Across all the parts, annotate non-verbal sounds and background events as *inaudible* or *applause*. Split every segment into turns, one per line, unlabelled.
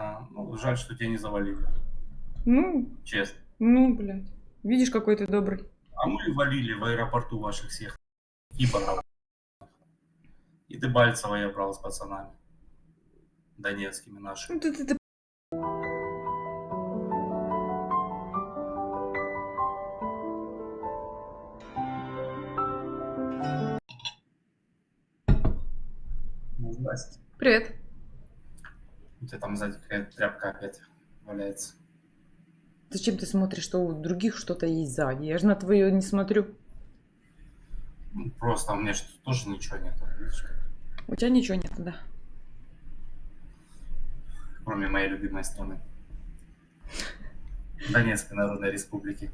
А, ну, жаль, что тебя не завалили,
Ну,
честно.
ну, блядь. Видишь, какой ты добрый.
А мы валили в аэропорту ваших всех киборгов. И Дебальцева я брал с пацанами. Донецкими нашими.
Ну, ты, ты, ты
Ну, здрасте.
Привет.
У тебя там сзади какая-то тряпка опять валяется.
Зачем ты смотришь, что у других что-то есть сзади? Я же на твое не смотрю.
Ну, просто у меня что тоже ничего нет. видишь, как.
У тебя ничего нет, да.
Кроме моей любимой страны. Донецкой Народной Республики.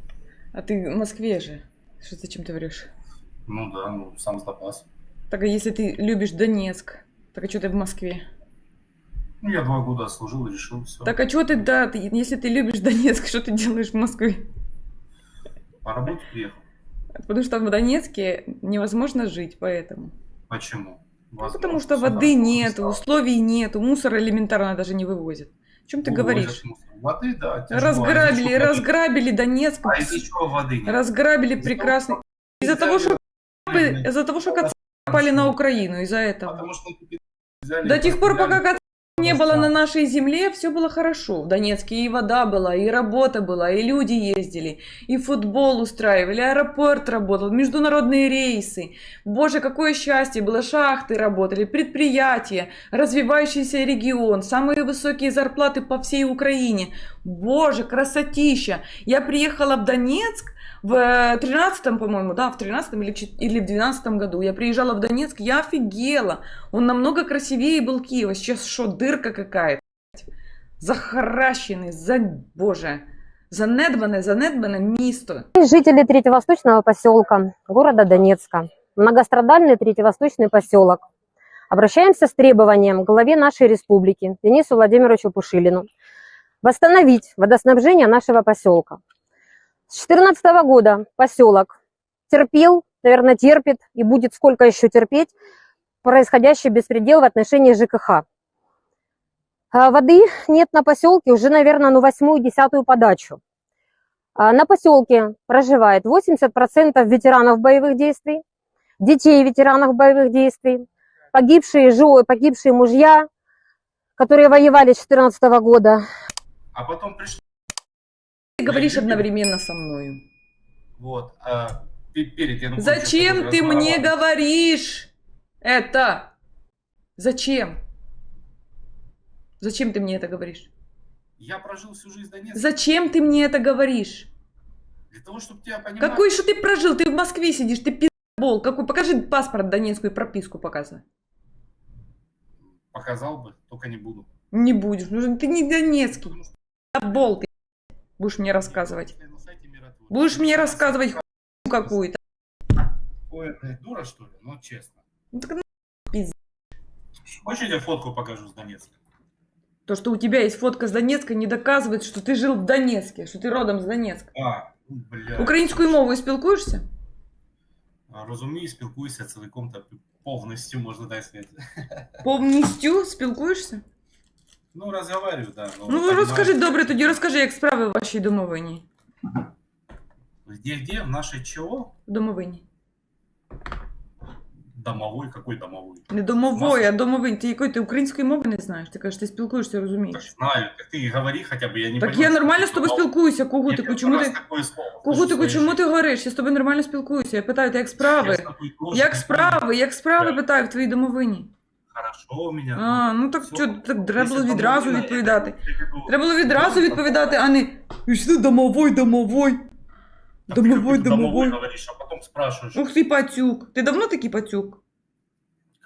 А ты в Москве же. Что зачем ты врешь?
Ну да, ну сам запас.
Так а если ты любишь Донецк, так а что ты в Москве?
Ну, я два года служил и решил все.
Так а что ты, да, ты, если ты любишь Донецк, *laughs* что ты делаешь в Москве?
По работе приехал.
Потому что в Донецке невозможно жить, поэтому.
Почему?
Ну,
Возможно,
потому что воды нет, условий нет, мусор элементарно даже не вывозят. О чем ты
Вывозят
говоришь?
мусор. Воды, да.
Разграбили,
А чего воды?
разграбили Донецк,
А из-за чего воды нет?
разграбили
Из-за
прекрасно. Из-за того, что из-за того, что напали на Украину, из-за этого.
Потому что взяли
До тех пор, пока не было на нашей земле, все было хорошо. В Донецке и вода была, и работа была, и люди ездили, и футбол устраивали, аэропорт работал, международные рейсы. Боже, какое счастье было, шахты работали, предприятия, развивающийся регион, самые высокие зарплаты по всей Украине. Боже, красотища! Я приехала в Донецк в 13 по-моему, да, в 13 или, или в 12 году. Я приезжала в Донецк, я офигела. Он намного красивее был Киева. Сейчас что, дырка какая-то? Захаращений, за... Боже, занедбане, занедбане місто.
Жители Третьевосточного поселка города Донецка, многострадальный Третьевосточный поселок. Обращаемся с требованием к главе нашей республики Денису Владимировичу Пушилину восстановить водоснабжение нашего поселка. С 2014 года поселок терпел, наверное, терпит и будет сколько еще терпеть происходящий беспредел в отношении ЖКХ. А Воды нет на поселке уже, наверное, ну восьмую-десятую подачу. А, На поселке проживает 80% ветеранов боевых действий, детей ветеранов боевых действий, погибшие жены, погибшие мужья, которые воевали с 2014 года.
А потом пришли,
говоришь
Я
одновременно со мною.
вот, а, пе- перед Януковичем
Зачем
что-то
ты мне говоришь это? Зачем? Зачем ты мне это говоришь?
Я прожил всю жизнь в Донецке.
Зачем ты мне это говоришь?
Для того, чтобы тебя понимать.
Какой что ты прожил? Ты в Москве сидишь, ты пи***бол. Какой? Покажи паспорт донецкую и прописку показывай.
Показал бы, только не буду.
Не будешь. Ну, ты не донецкий.
Что
Бол ты. Будешь мне рассказывать.
на сайте миротворца.
Будешь мне рассказывать хуйню какую-то.
Ой, ты дура, что ли? Ну, честно.
Ну, так
Хочешь, я тебе фотку покажу с Донецка?
То, что у тебя есть фотка с Донецка, не доказывает, что ты жил в Донецке, что ты родом з Донецка.
А, ну, бля.
Українською мовою спілкуєшся?
А, Розумію, спілкуюся цілком та повністю, можна так сказати.
Повністю спілкуєшся?
Ну, разговариваю, да. но
Ну
понимаю,
розкажи добре, тоді розкажи, як справи в вашій домовині.
Где-где? В нашей ЧО?
В домовині.
Домовой? Какой домовой?
Не домової, а домовині. Ти якої ти української мови не знаєш? Ти кажеш, ти спілкуєшся,
Так
розумієш.
знаю, так ты говори хотя бы, я не
Так
понимаю,
я
что
нормально
ты
з тобою
сказал.
спілкуюся,
Я
Кугутику.
первый
Чому
раз
ти.
такое слово слышу в
Кугутику,
своей
чому
жизни.
ти говориш? Я з тобою нормально спілкуюся. Я питаю, ти як
Я
справи?
с тобой тоже
Як
не
справи? Як справи
Да.
питаю в твоїй домовині?
Хорошо у меня.
А, ну так
всё.
що, так треба
Если
було відразу
домовина,
відповідати.
я имею в виду-
Треба було відразу
Ну,
відповідати, а не «І що ти домовой, домовой.
Так ты
Домовой,
как-то домовой
домовой.
говоришь, а потом спрашиваешь,
Ух ти пацюк. Ти давно такий пацюк?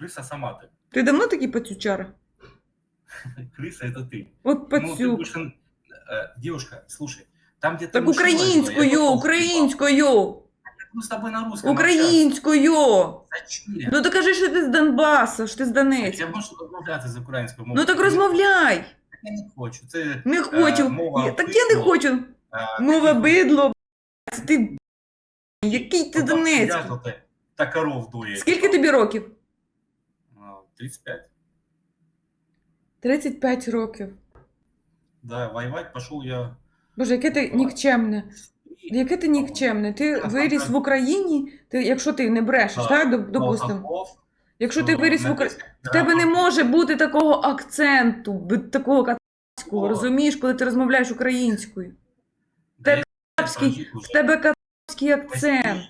крыса сама ты.
Ти давно такий пацючара? *laughs*
Крыса это ты.
От
Ну, ты
пацюк.
будешь, э, девушка, слушай, там где ты
Так
машиной была, я
українською,
потом
українською,
Мы с тобой на русском
українською.
общаемся. Зачем?
Ну докажи, що ти з Донбасу, що ти з
Я
Донецька.
можу розмовляти з українською
Ну так розмовляй.
Я не хочу. Це
Не хочу.
мова
Я- Так я не
бидло.
хочу.
е,
Мова бидло. б***ь, Ти б***ь, який ти
сидять Та коров дує.
Скільки тобі років?
А, 35.
35 років.
Да, воевать пошел я...
Боже, яке ти нікчемне. Яке ти нікчемне? Ти виріс в Україні, ти, якщо ти не брешеш, так, допустимо. Якщо ти виріс в Україні, в тебе не може бути такого акценту, такого кацапського, розумієш, коли ти розмовляєш українською. Кацапський, В тебе кацапський акцент.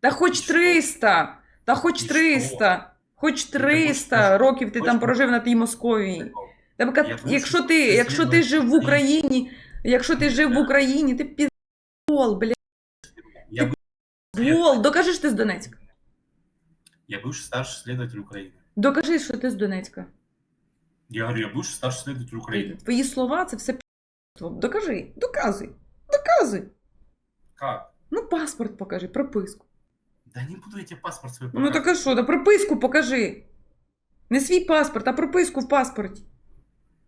Та хоч 300, та хоч 300, хоч 300 років ти там прожив на тій Московії. Тебе якщо ти, якщо ти жив в. Україні, якщо ти жив в Україні, ти піздол, бля.
Я, быв-
Піздол, докажи, що ти з Донецька.
я бывший старший следователь Украины.
Докажи, що ти з Донецька.
Я говорю, я бывший старший следователь Украины.
Твої слова це все піздство. Докажи, доказуй, доказуй.
Как?
Ну, паспорт покажи, прописку.
Да не буду я тебе паспорт свой
Ну так а що, да прописку покажи. Не свій паспорт, а прописку в паспорті.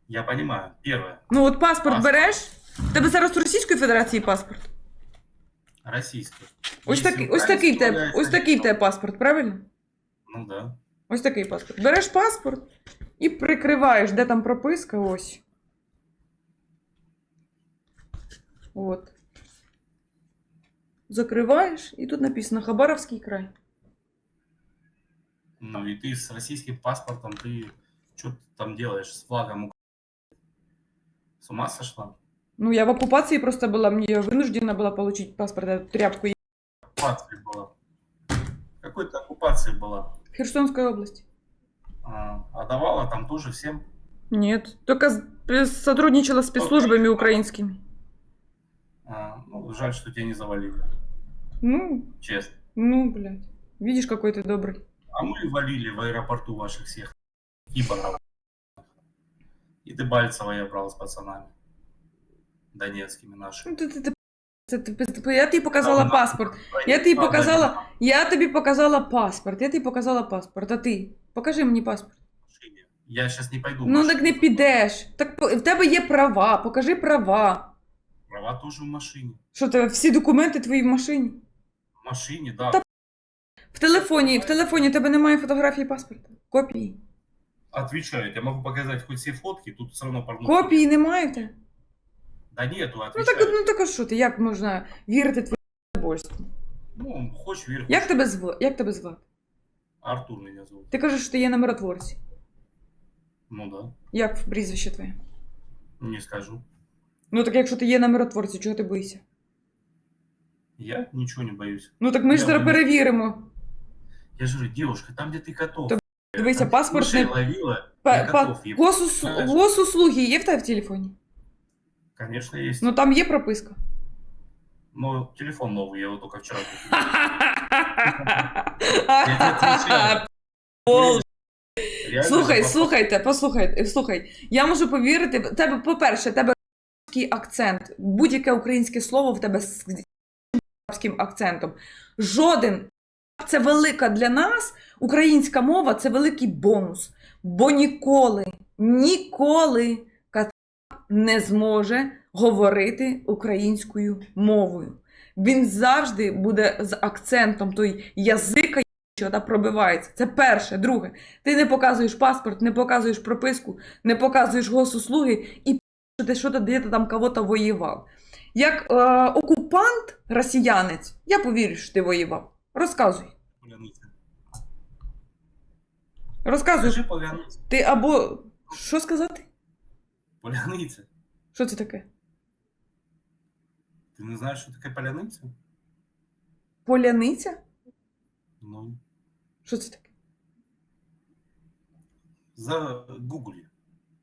Я понимаю. Первое.
Ну от паспорт
Паспорт.
береш. В тебе зараз Російської Федерації паспорт.
Российский.
Ось
Если
такий, ось
украинский
такий в тебе,
является
ось такий в
лицом-
тебе паспорт, правильно?
Ну да.
Ось такий паспорт. Береш паспорт і прикриваєш, де там прописка, ось. От. Закриваєш, і тут написано Хабаровський край.
Ну и ты с российским паспортом, ты что ты там делаешь с флагом Украины? С ума сошла?
Ну, я в оккупации просто была, мне вынуждена была получить паспорт, эту тряпку.
Оккупация была. Какой-то оккупации была.
В Херсонской области.
А, а давала там тоже всем.
Нет, только э, сотрудничала с спецслужбами украинскими.
А, ну, жаль, что тебя не завалили.
Ну,
Честно.
ну, блядь. Видишь, какой ты добрый.
А мы валили в аэропорту ваших всех киборгов. И Дебальцева я брал с пацанами. Донецкими нашими.
Ну, ты, ты, ты, ты- ты- ты- я тебе показала
Правда,
паспорт. Я тобі
Правда,
показала- Я тобі показала паспорт. Я тобі показала паспорт. А ти? Покажи мені паспорт.
в машине. Я сейчас не пойду. в
Ну
машину.
так не підеш. Так по- в тебе є права. Покажи права.
Права тоже в машине.
Що тебе всі документи твої в машині?
В машине, да.
Та- В телефоні, в телефоні тебе немає фотографії паспорта. Копії.
Отвечаю, я могу показать хоть все фотки, тут все равно порно.
Копії немає в тебе?
Да нету,
Ну
отвечаю.
так, ну так а що ти? Як можна вірити твоєму божству?
Ну, хочешь вверх.
Як тебе звати? Як тебе звати?
Артур меня зовут.
Ти кажеш, що ти є на миротворці.
Ну да,
Як прізвище твоє?
не скажу.
Ну так якщо ти є на миротворці, чого ти боїшся?
Я ничего не боюсь.
Ну так ми ж
Я
зараз перевіримо.
Я же говорю, девушка, там где ты котов.
Да Дивися, паспорт не
ловила,
Па-
я
па-
котов еб-
Госус...
Знаєш.
Госуслуги є в тебе в телефоні?
Конечно, есть.
Ну там є прописка.
Но телефон новый, я его только вчера купил. *laughs* тебе отвечаю. Реально
Слухай, слухайте, послухай, слухай. Я можу повірити. в Тебе, по-перше, в тебе російський акцент. Будь-яке українське слово в тебе з арабським акцентом. Жоден. Це велика для нас. Українська мова це великий бонус. Бо ніколи, ніколи не зможе говорити українською мовою. Він завжди буде з акцентом той язика, що та пробивається. Це перше. Друге, ти не показуєш паспорт, не показуєш прописку, не показуєш госуслуги і що ти що ти де ти там кого-то воював. Як е, окупант, росіянець, я повірю, що ти воював. Розказуй. Розказуй. Ти або. Що сказати?
Поляныця.
Що це таке?
Ти не знаєш, що таке поляниця?
Поляниця?
Ну,
Що це таке?
за гугли.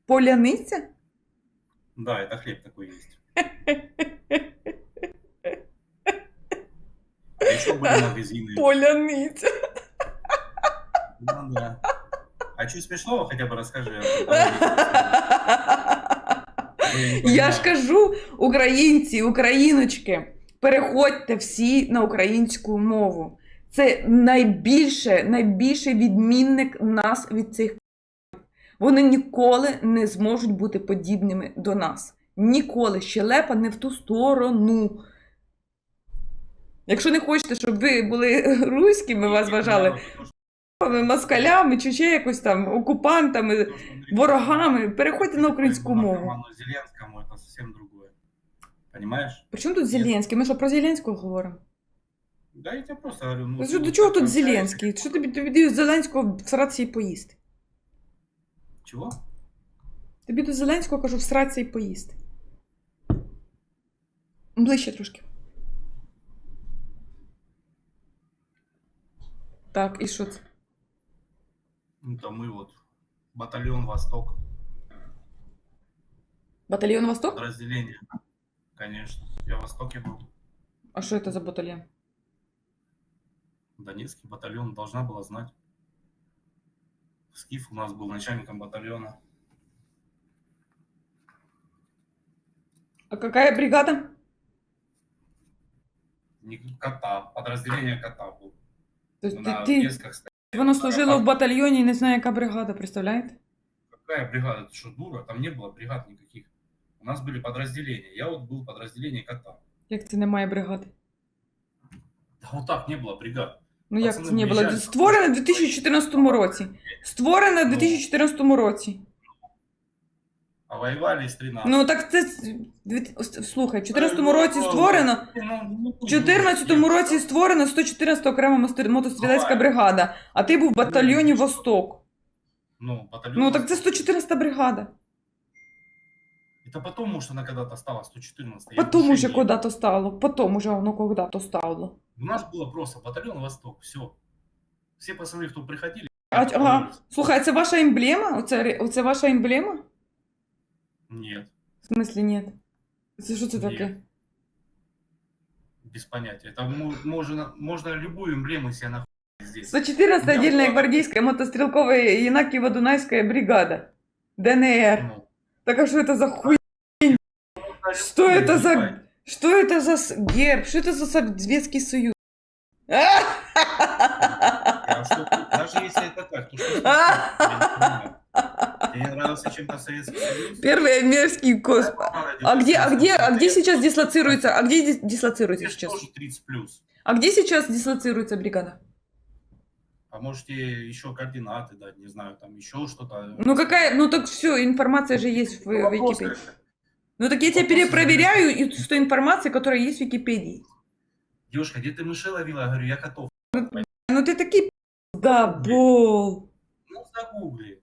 Поляниця?
Да, это хлеб такой есть. А еще были *laughs* магазины.
Поляниця.
Ну да. А что смешного хотя бы расскажи. *laughs*
Я ж кажу, українці, україночки, переходьте всі на українську мову. Це найбільше, найбільший відмінник нас від цих. Вони ніколи не зможуть бути подібними до нас. Ніколи. Щелепа не в ту сторону. Якщо не хочете, щоб ви були *laughs* руськими, вас вважали, москалями чи ще якось там окупантами,
То, что американцы-
ворогами. Переходьте на українську мову.
Наркоману Зеленскому это совсем другое. Понимаешь?
При чому тут Зеленський? Ми що про Зеленського говоримо?
Да, я тебе просто говорю. Ну,
Та
ты
що, до
вот
чого
так
тут
общаешься.
Зеленський? Що тобі тобі до Зеленського всратися і поїсти?
Чего?
Тобі до Зеленського кажу всратися і поїсти. Ближче трошки. Так, і що це?
Ну, там мы вот батальон Восток,
Батальйон Восток?
подразделение. Конечно. Я в Востоке был.
А що це за батальйон?
Донецкий батальон должна была знать. Скиф у нас был начальником батальона.
А какая бригада?
Не кота, подразделение кота был.
Тобто
На
ти, ти,
Песках стоял.
воно служило в батальйоні і не знаю, яка бригада, представляєте?
Какая бригада? Ты что, дура? Там не было бригад никаких. У нас были подразделения. Я вот был в подразделении кота.
Як це немає бригади?
Да вот так не было бригад.
Ну як
Пацани
це не було?
виїжджають.
Створене в 2014 році. Створене в
Ну.
2014 році.
А воевали с 13.
Ну так це с- дві- ос- слухай, в 14 році створено.
Ну,
В 14 році створена 114 окрема мостер- мотострілецька
Давай.
бригада, а ти був в батальйоні Восток.
Ну, батальон.
Ну так це 114 бригада.
Это потом, может, она когда-то стала 114.
Потом уже куда-то стало, потом уже воно когда-то стало.
У нас было просто батальон Восток, все. Все пацаны, кто приходили,
А, ага. Слухай, а це ваша емблема? Оце, ре- оце ваша емблема?
нет,
В смислі, ні. Це що це
Ні.
таке?
без понятия. Это мо- можно, можно любую эмблему себе нахуй здесь.
114
Я
отдельная
была-
гвардейская мотострелковая Янакиево-Дунайская бригада. ДНР.
Ну,
Так а что это за хуй? Что
любую,
это за-
ебать.
Что это за с- герб? Что это за Советский Союз?
А что ты- даже если это так, то что ты *laughs* я чем-то Советский Союз?
Первый мерзкий косп. А где, а где, а где сейчас
дислоцируется?
А где дис- дислоцируется сейчас?
тоже 30 плюс.
А где сейчас дислоцируется бригада?
А можете еще координаты дать, не знаю, там еще что-то.
Ну какая, ну так все, информация же есть в, в
Вопрос
Википедии. Ну так я
Вопрос
перепроверяю и что информация, которая есть в Википедии.
Девушка, где ты мышей ловила? Я говорю, я котов.
Ну ты такие да, бол.
Ну, загугли.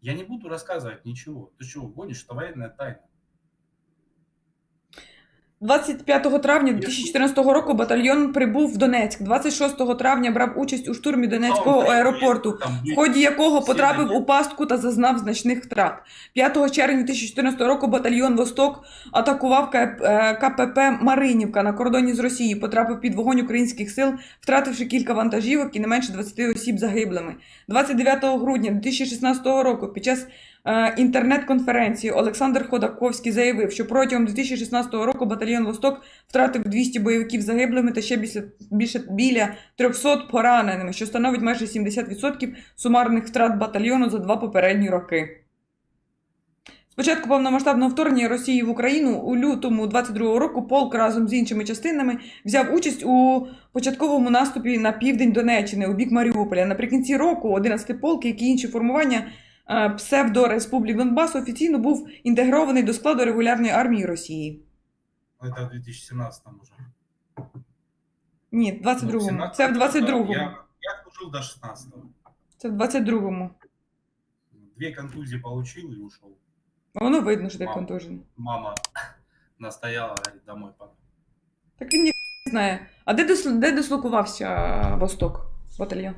Я не буду рассказывать ничего. Ты что, гонишь? Это военная тайна.
25 травня 2014 року батальйон прибув в Донецьк. 26 травня брав участь у штурмі Донецького аеропорту, в ході якого потрапив у пастку та зазнав значних втрат. 5 червня 2014 року батальйон Восток атакував К- е, КПП Маринівка на кордоні з Росією. Потрапив під вогонь українських сил, втративши кілька вантажівок і не менше 20 осіб загиблими. 29 грудня 2016 року під час інтернет-конференції Олександр Ходаковський заявив, що протягом 2016 року батальйон Восток втратив 200 бойовиків загиблими та ще більше, більше біля 300 пораненими, що становить майже 70% сумарних втрат батальйону за два попередні роки. Спочатку повномасштабного вторгнення Росії в Україну у лютому 22 року полк разом з іншими частинами взяв участь у початковому наступі на південь Донеччини у бік Маріуполя. Наприкінці року 11 полк, як і інші формування е, псевдореспублік Донбасу, офіційно був інтегрований до складу регулярної армії Росії.
Ну, Это в 2017 уже.
Ні, в 22-му. Це в 22-му.
Я, я служил до 16-го.
Це в 22-му.
Две контузии получил и ушел.
Воно видно, що ти
Мам.
контужений.
Мама *laughs* настояла, говорит, домой пора.
Так він ні не знає. А де, де дислокувався Восток батальйон?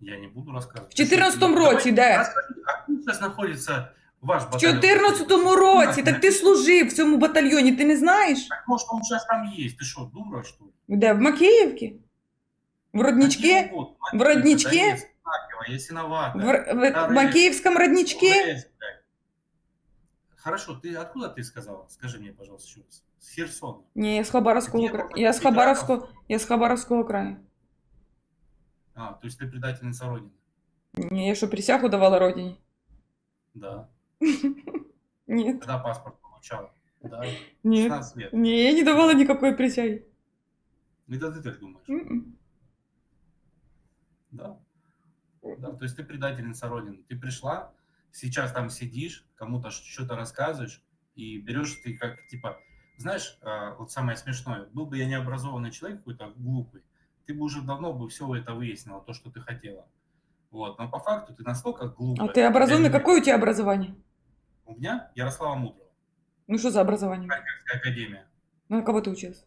Я не буду рассказывать.
В 14-му
Давай,
році де?
расскажи, А где сейчас находится ваш
В
батальон?
14-му році. Так ти служив в цьому батальйоні, ти не знаєш?
Так может он сейчас там есть? Ты что, дура что ли?
Де? В Макіївці? В Роднички?
Какие угодно.
В Родничке?
Донецк, Харькова, Ясиновато.
В, Р- в,
Та
в Макіївському Роднички?
Брянск, блядь. Хорошо, ты откуда ты сказала? Скажи мне, пожалуйста, еще раз. С Херсона.
Ні, я з Хабаровського
Где
краю.
был
Я з
Петраков?
Хабаровського, я з Хабаровського краю.
А, то есть ты предательница Родины.
Ні, я що присягу давала родині?
Да. *laughs*
Ні.
Когда паспорт получала? Да.
Ні.
16 лет.
Ні, я не давала никакой присяги.
Это ты так думаешь.
М-м.
Да. Да, то есть ты предательница Родины. Ты пришла, сейчас там сидишь, кому-то ш- что-то рассказываешь, и берешь ты как, типа, знаешь, а, вот самое смешное, был бы я необразованный человек какой-то глупый, ты бы уже давно бы все это выяснила, то, что ты хотела. Вот, но по факту ты настолько глупая.
А ты образованный? Какое у тебя образование?
У меня Ярослава Мудрого,
Ну что за образование?
Харьковская академия,
На кого ты учился?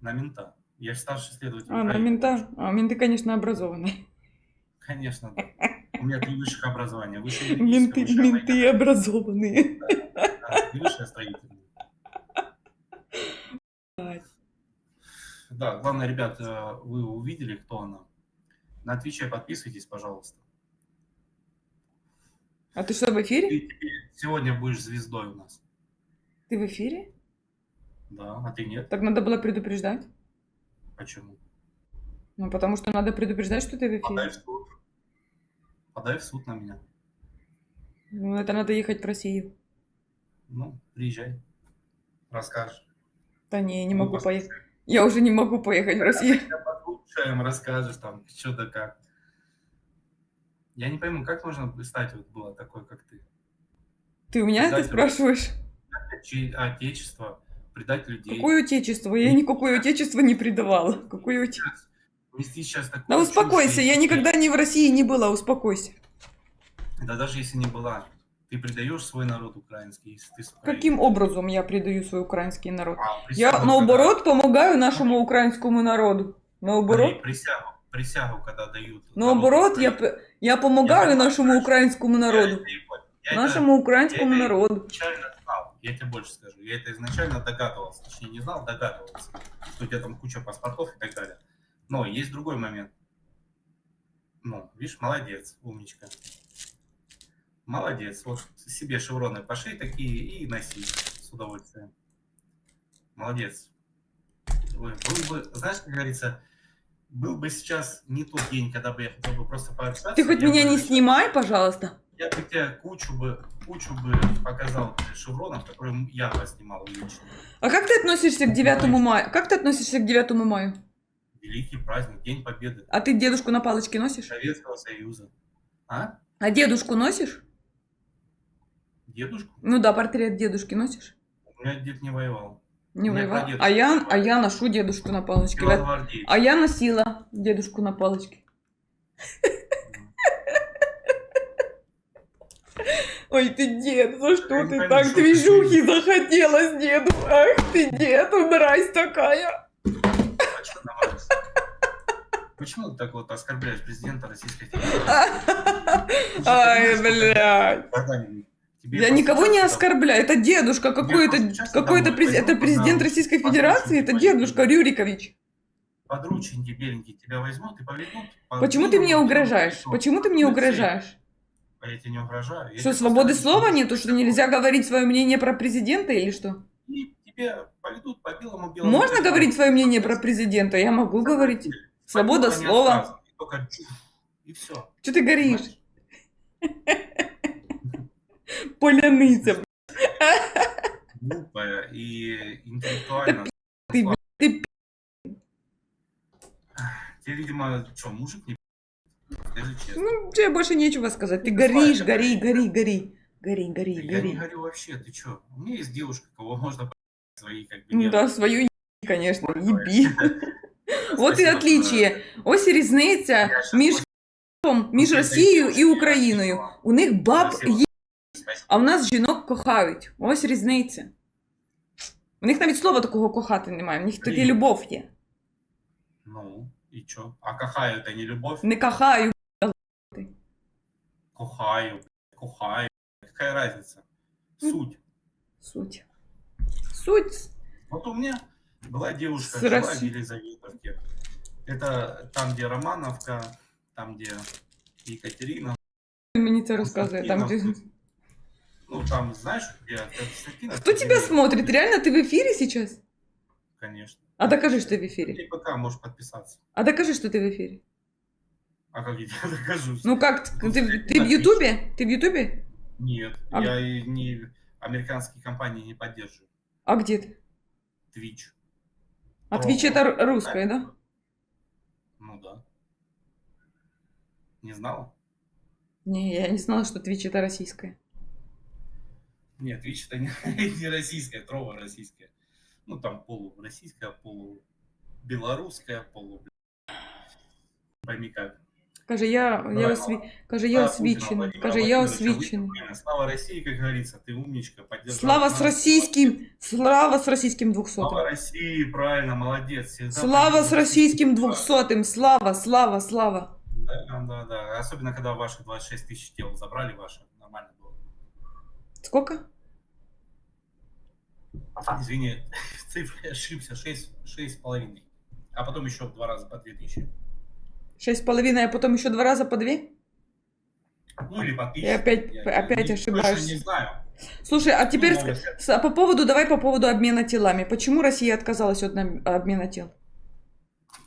на мента. Я же старший следователь.
А, на мента? А, менты, конечно, образованные.
Конечно, да. У меня три высших образования. Высшее
Менты, менты образованные.
военное, и высшее строительное. Да, главное, ребят, э, вы увидели, кто она. На Твиче подписывайтесь, пожалуйста.
А ты что, в эфире?
Ты сегодня будешь звездой у нас.
Ты в эфире?
Да, а ты нет?
Так надо было предупреждать.
Почему?
Ну, потому что надо предупреждать, что ты в
Подай
эфире.
в суд. Подай в суд на меня.
Ну, это надо ехать в Россию.
Ну, приезжай. Расскажешь.
Да не, не
Ну,
могу поехать. Я уже не могу поехать в Россию.
Тебя послушаем, расскажешь там, что да как. Я не пойму, как можно стать вот была такой, как ты?
Ты у меня это спрашиваешь?
Отечество, предать людей.
Какое отечество? Я никакое отечество не предавала. Какое отечество?
Нести сейчас такую
Да успокойся,
чушь,
я никогда не в России не была, успокойся.
Да даже если не была, ты предаешь свой народ украинский, если ты с Украины.
Каким образом я предаю свой украинский народ?
А,
Я,
присягу,
наоборот, помогаю нашему украинскому народу.
когда-
Наоборот,
При- Присягу, присягу, когда дают.
наоборот,
народу
я, я помогаю
Я
нашему украинскому
Я
народу.
Я это
Нашему украинскому
это-
народу.
изначально знал, я тебе больше скажу. Я это изначально догадывался, точнее не знал, догадывался, что у тебя там куча паспортов и так далее. Но есть другой момент. Ну, видишь, молодец, умничка. Молодец. Вот себе шевроны пошли такие и носи с удовольствием. Молодец. Ой, Был бы, знаешь, как говорится, был бы сейчас не тот день, когда бы я хотел бы просто пообщаться.
Ты хоть меня
бы-
не снимай, пожалуйста.
я бы тебе кучу бы, кучу бы показал шевронов, которые я поснимал лично.
А как ты относишься к 9 мая? Как ты относишься к 9 мая?
Великий праздник, День Победы
А ты дедушку на палочке носишь?
Советского Союза. А?
А дедушку носишь?
Дедушку?
Ну да, портрет дедушки носишь?
У меня дед не воевал.
Не воевал. А я, а я ношу дедушку на палочке. А я носила дедушку на палочке. Ой, ты дед, за что ты так
ты
движухи
делаешь.
захотелось, деду? Ах ты, дед, мразь такая.
Почему ты так вот оскорбляешь президента Российской Федерации? *laughs*
Ай, блядь.
Тебе
Я никого не оскорбляю. Это дедушка какой-то, какой-то президент. Это президент
на-
Российской Федерации. Это дедушка. Рюрикович.
Подрученьки беленькие тебя возьмут и поведут. по
Почему ты мне угрожаешь?
белому
Почему ты мне угрожаешь?
А я тебе не угрожаю. Я
Что, свободы слова нету? Что нельзя говорить свое мнение про президента или что?
И тебе поведут по белому белому.
Можно
пятну.
говорить свое мнение про президента? Я могу говорить. Свобода
белому
слова.
Только и все.
Что ты горишь? Поляныця.
Глупая и интеллектуально.
ты,
слабая.
ты
Тебе, видимо, что, мужик не Скажи честно.
Ну, тебе больше нечего сказать. Ты
Ну,
горишь,
славик,
гори,
давай.
гори, гори. Гори, гори,
Да Я не
гори.
говорю вообще, ты что? У меня есть девушка, кого можно свои как бы
Ну
нервы.
да, свою еби, конечно,
Ой,
еби. *laughs* От і
Спасибо,
отличие. Ось і різниця
Я щас
між
просто-
Києвом, між
Ну,
Росією
ти
і
знаєш,
Україною.
що-
У них баб
Спасибо.
є,
Спасибо.
а в нас жінок кохають. Ось різниця. У них навіть слова такого кохати немає, в них тільки
Блін.
любов є.
Ну, и что? А кохаю это не любовь?
Не кохаю.
Кохаю, кохаю. Какая разница? Суть.
Суть. Суть.
Вот у меня была девушка,
С
жила в
Росси-
Елизаветовке. Это там, где Романовка, там, где Екатерина.
Мені це розказує. Там, де...
Ну, там, знаешь, Константина.
Кто тебя смотрит? Реально ты в эфире сейчас?
Конечно.
А докажи, что ты в эфире.
И пока можешь подписаться.
А докажи, что ты в эфире.
А как я *laughs* докажу?
Ну как, ты, ты- ты в Ютубе? Ты в Ютубе?
Нет,
А-
я не американские компании не поддерживаю.
А где ты?
Twitch.
А Twitch это ру- русское, да?
Ну да. Не знала?
Не, я не знала, что Twitch это российское.
Нет, Twitch это не, *laughs* не российская, трова российская. Ну, там полуроссийская, полубелорусская, полу... блядь, Пойми как.
Каже, я, я,
Давай,
осві... Каже, я
Да, Путина
освічений.
Владимира
Каже, я
Владимировича
освічений.
выкупили. Слава России, как говорится, ты умничка, поддержал.
Слава с
нас.
российским, слава с российским
Слава
двухсотым.
России, правильно, молодец. Всегда
Слава с
поддерживай.
российским двухсотым. Слава, слава, слава.
Да, да, да. Особенно, когда ваши 26 тысяч тел забрали ваши, нормально было.
Сколько?
Извини, *laughs* в цифре ошибся, 6, шесть с половиной. А потом еще в два раза по 2 тысячи.
Шесть с половиной, а потом еще два раза по две?
Ну или по тысяче.
Я опять-
Я
опять
не-
ошибаюсь.
не знаю.
Слушай, а теперь
Ну,
с- по поводу, давай по поводу обмена телами. Почему Россия отказалась от обмена тел?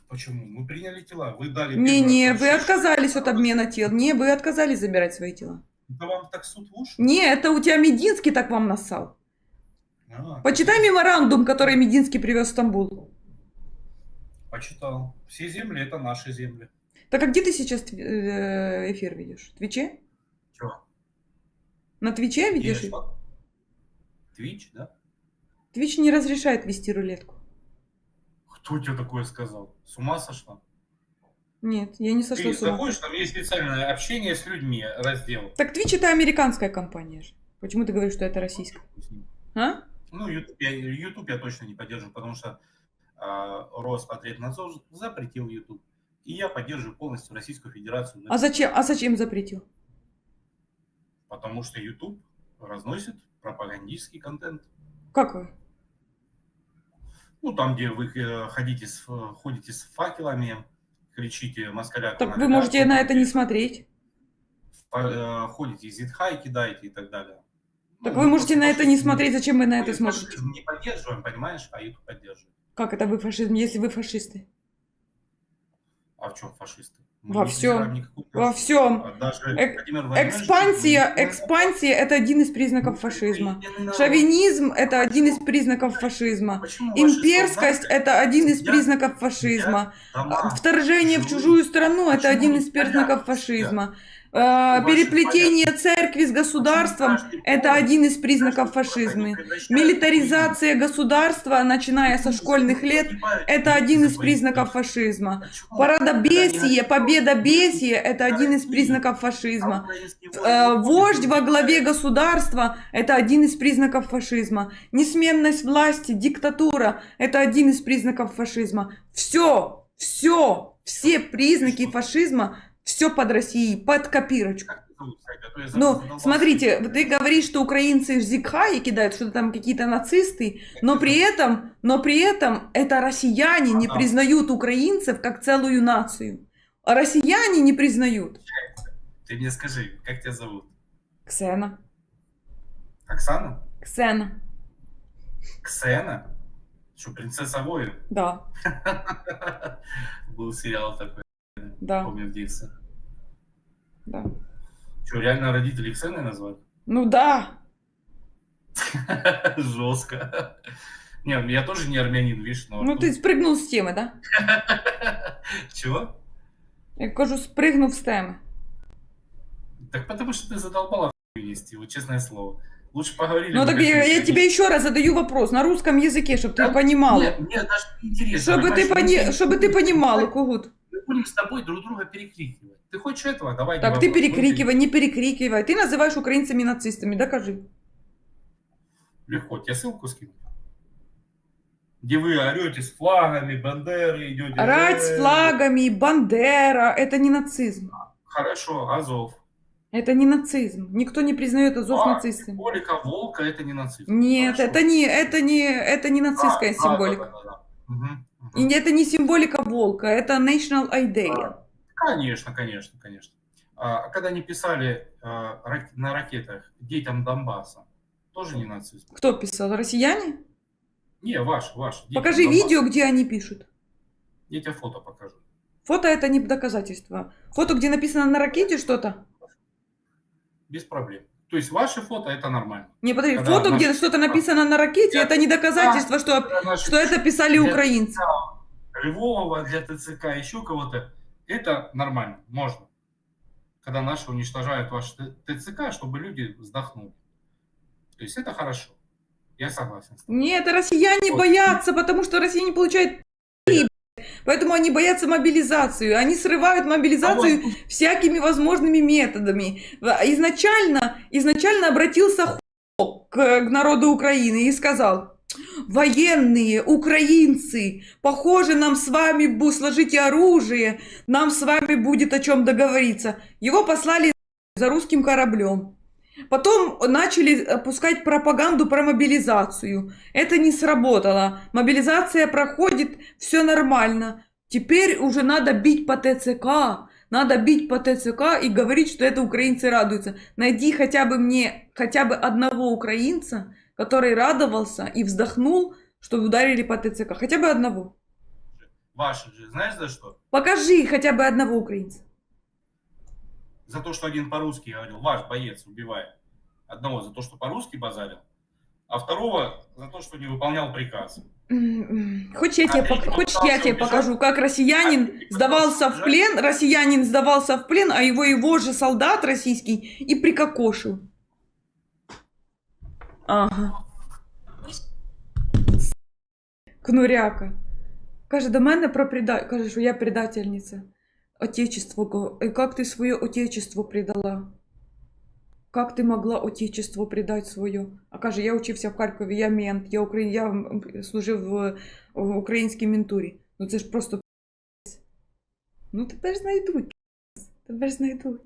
Почему? Мы приняли тела. Вы дали...
Не-не,
первый
вы отказались от обмена тел. Не, вы отказались забирать свои тела.
Да вам так суд в уши?
Не, это у тебя Мединский так вам нассал.
А,
Почитай меморандум, который Мединский привез в Стамбул.
Почитал. Все земли это наши земли.
Так а где ты сейчас э, эфир ведешь? В Твиче?
Чего?
На Твиче ведешь?
Твич, да?
Твич не разрешает вести рулетку.
Кто тебе такое сказал? С ума сошла?
Нет, я не сошла
Ты
с ума.
заходишь, там есть специальное общение с людьми, раздел.
Так Твич это американская компания же. Почему ты говоришь, что это российская? А?
Ну, YouTube я, YouTube я точно не поддерживаю, потому что э, Роспотребнадзор запретил YouTube. И я поддерживаю полностью Российскую Федерацию.
А зачем, а зачем запретил?
Потому что YouTube разносит пропагандистский контент.
Как вы?
Ну, там, где вы э, ходите с, ходите с факелами, кричите москаля.
Так вы можете на это не смотреть.
э, Ходите, зитхай кидаете и так далее.
Так
Ну,
вы можете
просто
на это не смотреть, зачем вы на это смотрите?
не поддерживаем, понимаешь, а YouTube поддерживает.
Как это вы фашизм, если вы фашисты?
А в чем фашисты?
Во всем.
никакую
Во всем.
А Даже Владимирович
Экспансия, экспансия – это один из признаков
не-
фашизма. Шовинизм – это один из признаков фашизма. Имперскость – это один из признаков фашизма. Вторжение в чужую страну – это один из признаков фашизма. Э, Переплетение церкви с государством это один из признаков фашизма. Милитаризация государства, начиная со школьных лет – это один из признаков фашизма. Парадобесие, победобесие – это один из признаков фашизма. Э, Вождь во главе государства – это один из признаков фашизма. Несменность власти, диктатура – это один из признаков фашизма. Все, все, все признаки фашизма, все под Россией, под копирочку. Ну, смотрите, ты говоришь, что украинцы зигхаи кидают, что там какие-то нацисты, но при этом, но при этом это россияне не признают украинцев как целую нацию. А россияне не признают.
Ты мне скажи, как тебя зовут?
Ксена.
Оксана?
Ксена.
Ксена? Что, принцесса воин?
Да, *laughs*
Был сериал такой,
да,
помню в детстве.
да.
Что, реально родители Ксеной назвали?
Ну да. *laughs*
Жестко. Не, ну я тоже не армянин, видишь, но...
Ну ты спрыгнул с темы, да? *laughs*
Чего?
Я кажу, спрыгнув з теми.
Так потому что ты задолбала нести, вот честное слово. Лучше поговорили.
Ну так я, я тебе еще раз задаю вопрос на русском языке, чтобы ты
Да,
понимала.
Мне, мне даже не интересно.
Чтобы ты, пони... чтобы ты понимала, Кугут.
Будем с тобой друг друга перекрикивать. Ты хочешь этого? Давай.
Так ты
вопрос.
перекрикивай, не перекрикивай. Ты называешь украинцами нацистами, докажи.
Легко, тебе ссылку скину. Где вы орете с флагами, бандеры, идете.
Орать с
«Э,
флагами, Бандера, это не нацизм.
Хорошо, Азов.
Это не нацизм. Никто не признает Азов
А,
нацистами.
Символика волка это не нацизм.
Нет,
Хорошо.
это не, это не, это не нацистская
Да, да,
символика.
да, да, да. Мгм,
И это не символика волка, это national idea.
Конечно, конечно, конечно. А когда они писали а, на ракетах детям Донбасса, тоже не нацизм.
Кто писал? Россияне?
Не, ваш, ваш.
Покажи
Донбасса.
видео, где они пишут.
Я тебе фото покажу.
Фото это не доказательство. Фото, где написано на ракете что-то.
Без проблем. То есть ваши фото это нормально.
Не, подожди,
Когда
фото, где
наши-
что-то написано на ракете, это не доказательство, что,
Когда наши
что это писали
Я-
украинцы.
Львова, для ТЦК, еще кого-то, это нормально, можно. когда наши уничтожают ваш ТЦК, чтобы люди вздохнули. То есть это хорошо. Я согласен.
Нет, россияне
Вот.
боятся, потому что Россия не получает Поэтому они боятся мобилизацию. Они срывают мобилизацию всякими возможными методами. Изначально, изначально обратился к, к народу Украины и сказал, военные, украинцы, похоже, нам с вами сложите оружие, нам с вами будет о чем договориться. Его послали за русским кораблем. Потом начали опускать пропаганду про мобилизацию. Это не сработало. Мобилизация проходит, все нормально. Теперь уже надо бить по ТЦК. Надо бить по ТЦК и говорить, что это украинцы радуются. Найди хотя бы мне, хотя бы одного украинца, который радовался и вздохнул, что ударили по ТЦК. Хотя бы одного.
Ваши же, знаешь за что?
Покажи хотя бы одного украинца.
За то, что один по-русски говорил, ваш боец убивает. Одного за то, что по-русски базарил, а второго за то, что не выполнял приказ.
Хочешь, я
А
тебе, пок- хочешь, я тебе покажу, как
А
россиянин
третий
сдавался в плен, россиянин сдавался в плен, а его его же солдат российский и прикокошил. Ага. Кнуряка. Каже, до мене про преда... Каже, що я предательниця. Отечество. го- Е, Как ти своє отечество предала? Как ти могла отечество предать своє? А каже, я учився в Харкові, я мент, я, Укра... я м, служив в, в українській ментурі. Ну це ж просто п***ць. Ну тебе ж знайдуть. п***ць. Тебе ж знайдуть.